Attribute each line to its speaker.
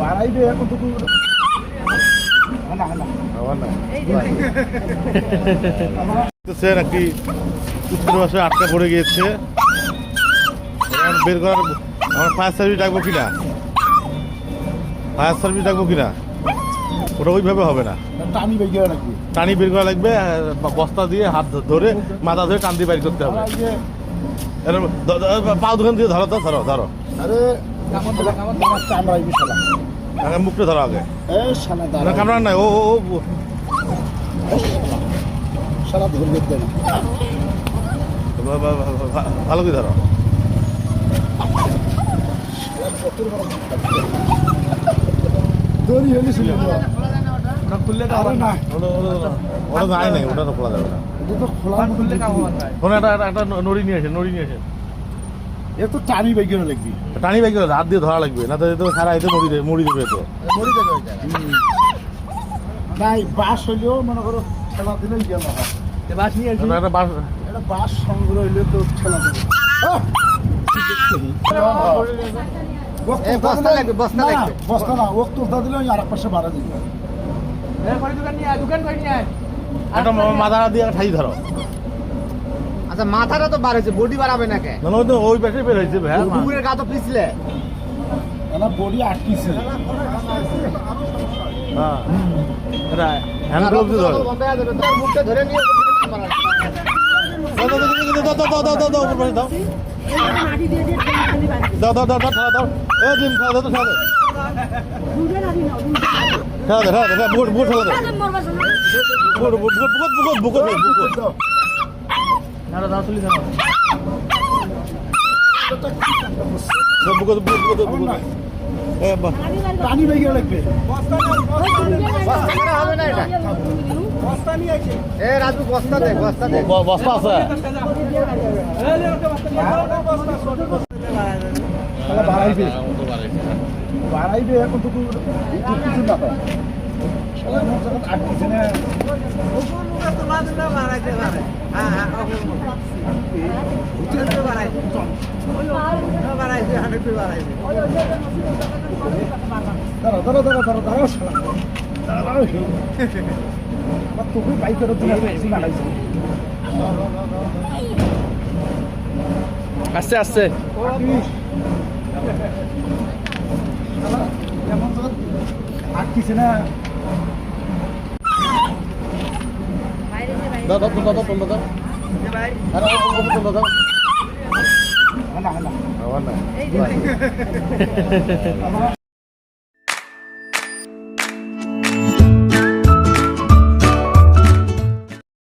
Speaker 1: বাড়াইবে এখন তো
Speaker 2: দেখতেছেন একটি উত্তর পাশে আটকা পড়ে গিয়েছে। বের করার আমার ফায়ার সার্ভিস ডাকবো কিনা? ফায়ার সার্ভিস ডাকবো কিনা? ওটা ওইভাবে হবে না।
Speaker 1: টানি বেগে রাখবি
Speaker 2: টানি বের করা লাগবে বস্তা দিয়ে হাত ধরে মাথা ধরে টান দিয়ে বাইর করতে হবে। পাও দোকান দিয়ে ধরো তো ধরো ধরো।
Speaker 1: আরে
Speaker 2: আগে মুখটা ধরো আগে
Speaker 1: এ শালা দাঁড়া
Speaker 2: কামড়ান নাই ও ও ও
Speaker 1: শালা ধরবে দেন
Speaker 2: ভা- ভা- ভা- ভা- ভালো করে ধরো
Speaker 1: দড়ি হলে ছিল
Speaker 3: খুললে
Speaker 1: আরে না
Speaker 2: ওটা ওটা- ওটা নাই নাই ওটা তো খোলা যাবে না
Speaker 1: খোলা
Speaker 3: খুললে না
Speaker 2: একটা একটা- নড়ি নিয়ে আসেন নড়ি নিয়ে আসেন
Speaker 1: এ তো টানি বেগে লাগবি।
Speaker 2: টানি বাইক হাত দিয়ে ধরা লাগবে না তো তো সারা এতে মরি দেবে মরি দেবে তো
Speaker 1: মরে নাই বাস হইলেও মনে করো ঠেলা দিলেই গেল
Speaker 3: বাস নিয়ে আসি
Speaker 2: একটা- বাস
Speaker 1: এটা বাস সংগ্রহ হইলে তো ঠেলা দেবে
Speaker 3: বস্তা
Speaker 1: দিলে-
Speaker 3: লাগবে, বস্তা লাগবে।
Speaker 1: বস্তা না ওক তুলতা দিলে আর এক পাশে বাড়া দিবে
Speaker 3: দোকান নিয়ে দোকান করে নিয়ে
Speaker 2: একটা মাথা দিয়ে ঠাই ধরো।
Speaker 3: আচ্ছা মাথাটা তো বার হয়েছে বডি বাড়াবে না
Speaker 2: কেন ওই তো ওই পাশে বের হয়েছে ভাই
Speaker 3: কুকুরের গা তো পিছলে
Speaker 1: না বডি আটকিছে
Speaker 2: হ্যাঁ হ্যান্ড গ্লোভস ধর
Speaker 3: মুখে ধরে নিয়ে
Speaker 2: দাও দাও দাও দাও দাও এ জিম খাও দাও খাও খাও দাও খাও দাও বুট বুট খাও দাও
Speaker 4: দাদা
Speaker 2: বুট বুট বুট বুট বুট বুট
Speaker 3: ছাড়ো দাও তুলি দাও
Speaker 1: পানি বেগে লাগবে
Speaker 3: না এটা এ রাজু বস্তা দে বস্তা দে।
Speaker 2: বস্তা আছে।
Speaker 1: বাড়াইবে।
Speaker 2: হ্যাঁ,
Speaker 1: বাড়াইবে এখন তো কিছু না দাঁড়া দাঁড়া দাঁড়া দাঁড়া দাঁড়াও সারা দাঁড়াও তোকে বাইকের
Speaker 3: আস্তে। আস্তে
Speaker 2: দাদা দাদা দাদা। Ano ako
Speaker 1: kung ito
Speaker 2: bagang? Ah,
Speaker 4: wala, wala. Wala.
Speaker 1: Wala.